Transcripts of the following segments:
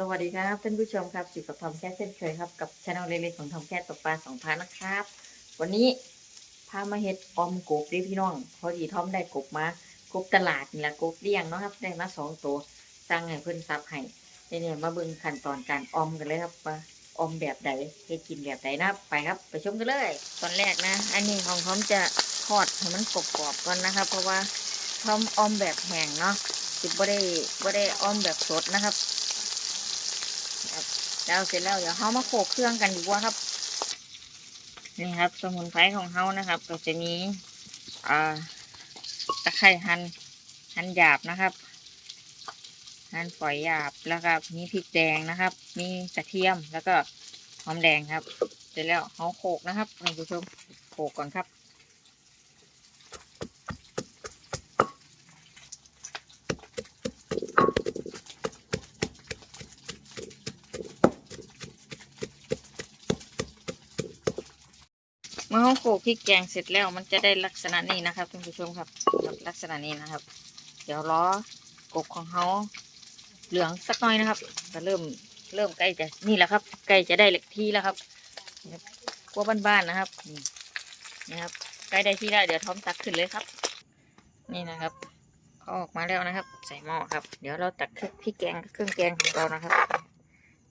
สวัสดีครับท่านผู้ชมครับอยู่กับทอมแคทเช่นเคยครับกับช anel เล็กๆของทอมแคทตกปลาสองพันนะครับ วันนี้พามาเฮ็ดออมกบเด้พี่น้อง พอดีทอมได้กบมากบตลาดนี่แหละกบเลี้ยงเนาะครับได้มาสองตัวสั่งให้เพิ่อนซับให้เนี่ยมาเบิ่งขั้นตอนการออมกันเลยครับว่าออมแบบใดเฮ็ดกินแบบใดนะไปครับ ไปชมกันเลย ตอนแรกนะ อันนี้ของทอมจะทอดให้มันกรอบๆก่อนนะครับ เพราะว่าทอมออมแบบแห้งเนาะสิบ่ได้บ่ได้ออมแบบสดนะครับ แล้วเสร็จแล้วเดี๋ยวเขามาโขลกเครื่องกันดีกว่าครับ นี่ครับ สมุนไพรของเขานะครับ ก็จะมีอ่าตะไคร้หั่นหั่นหยาบนะครับหั่นฝอยหยาบแล้วก็มีพริกแดงนะครับ มีกระเทียมแล้วก็หอมแดงครับ เสร็จแล้วเขาโขลกนะครับท่านผู้ชมโขลกก่อนครับ เมื่อเขาโขลกพริกแกงเสร็จแล้ว มันจะได้ลักษณะนี้นะครับท่านผู้ชมครับครับลักษณะนี้นะครับ เดี๋ยวล้อกบของเขาเหลืองสักหน่อยนะครับก็เริ่มเริ่มใกล้จะนี่แหละครับใกล้จะได้เล็กที่แล้วครับกลัวบ้านๆนะครับนี่นะครับใกล้ได้ที่แล้วเดี๋ยวท้อมตักขึ้นเลยครับ นี่นะครับเขาออกมาแล้วนะครับ ใส่หม้อครับ เดี๋ยวเราตักพริกแกงเครื่องแกงของเรานะครับ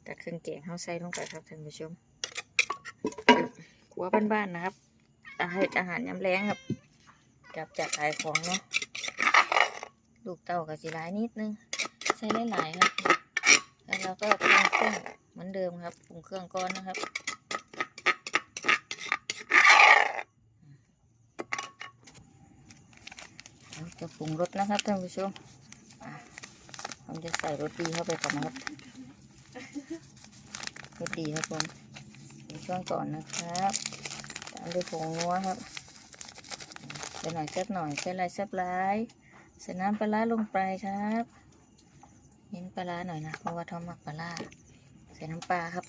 ตักเครื่องแกงเขาใส่ลงไปครับท่านผู้ชม ขัวบ้านๆนะครับ อาหารอาหารยำแรงครับกลับจากขายของเนาะลูกเต่ากับสีร้ายนิดนึงใส่หลายๆครับ แล้วเราก็ปรุงเครื่องเหมือนเดิมครับปรุงเครื่องก้อนนะครับเราจะปรุงรสนะครับท่านผู้ชมผมจะใส่รสดีเข้าไปก่อนนะครับรสดีครับผม ใส่เครื่องก่อนนะครับตามด้วยผงนัวครับใส่หน่อยแซ่บหน่อยใส่ลายแซ่บลายใส่น้ำปลาร้าลงไปครับเน้นปลาร้าหน่อยนะเพราะว่าทอมหมักปลาร้าใส่น้ำปลาครับ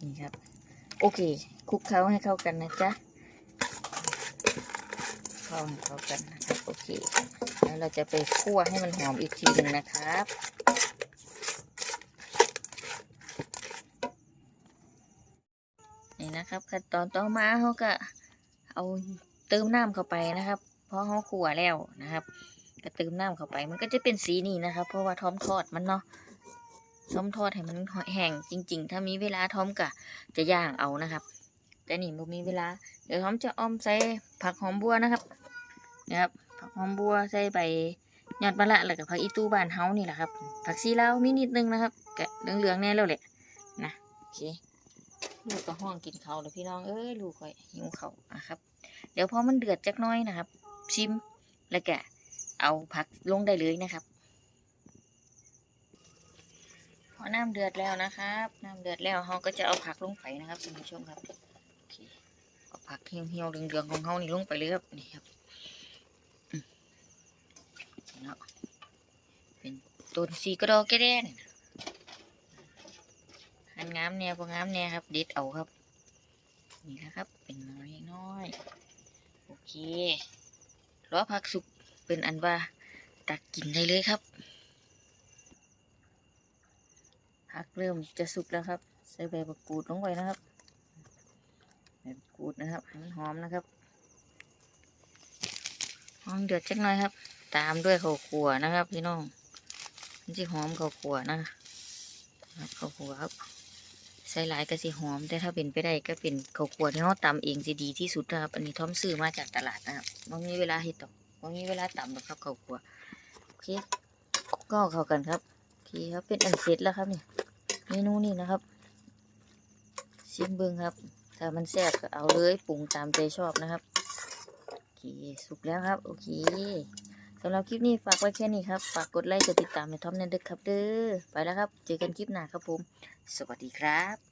นี่ครับ โอเคคลุกเคล้าให้เข้ากันนะจ๊ะเข้าให้เข้ากันนะครับโอเค แล้วเราจะไปคั่วให้มันหอมอีกทีหนึ่งนะครับ นะครับ ขั้นตอนต่อมาเขาก็เอาเติมน้ำเข้าไปนะครับ เพราะเขาขั่วแล้วนะครับก็เติมน้ำเข้าไป มันก็จะเป็นสีนี้นะครับ เพราะว่าทอมทอดมันเนาะทอมทอดให้มันแห้งจริง ๆ ถ้ามีเวลาทอมก็จะย่างเอานะครับ แต่นี่บ่มีเวลา เดี๋ยวทอมจะอ้อมใส่ผักหอมบัวนะครับนะครับ ผักหอมบัวใส่ใบยอดมะละแล้วก็ผักอีตูบ้านเฮานี่แหละครับ ผักชีลามีนิดนึงนะครับแกะเหลืองๆแน่แล้วแหละนะโอเค ลูกก็ห้องกินเขาเลยพี่น้องเอ้ยลูกคอยหิวเขาวนะครับ เดี๋ยวพอมันเดือดจักน้อยนะครับ ชิมแล้วก็เอาผักลงได้เลยนะครับพอน้ำเดือดแล้วนะครับ น้ำเดือดแล้วเราก็จะเอาผักลงไปนะครับท่านผู้ชมครับเอาผักเหี่ยวๆเหลืองๆของเขานี่ลงไปเลยครับนี่ครับเนาะเป็นต้นสีกระดอกกระแดน หันงามแนวพองามแนวครับเด็ดเอาครับ นี่นะครับ เป็นน้อยน้อยโอเครอผักสุกเป็นอันว่าตักกินได้เลยครับผักเริ่มจะสุกแล้วครับ ใส่ใบมะกรูดลงไปนะครับใบมะกรูดนะครับให้มันหอมนะครับหอมเดือดจักหน่อยครับ ตามด้วยข้าวคั่วนะครับ พี่น้องมันจะหอมข้าวคั่วนะ ครับข้าวคั่วครับ ใส่หลายก็สิหอม แต่ถ้าเป็นไปได้ก็เป็นข้าวคั่วที่เราตำเองสิดีที่สุดนะครับ อันนี้ทอมซื้อมาจากตลาดนะครับมันมีเวลาเฮ็ดดอกมันมีเวลาตำหรอกครับข้าวคั่วโอเคก็เข้ากันครับโอเคครับเป็นอันเสร็จแล้วครับเนี่ยเมนูนี้นะครับชิมเบิ้งครับถ้ามันแซ่บก็เอาเลยปรุงตามใจชอบนะครับโอเคสุกแล้วครับ โอเค สำหรับคลิปนี้ฝากไว้แค่นี้ครับ ฝากกดไลค์กดติดตามในท็อปนันเด็กครับเด้อ ไปแล้วครับ เจอกันคลิปหน้าครับผม สวัสดีครับ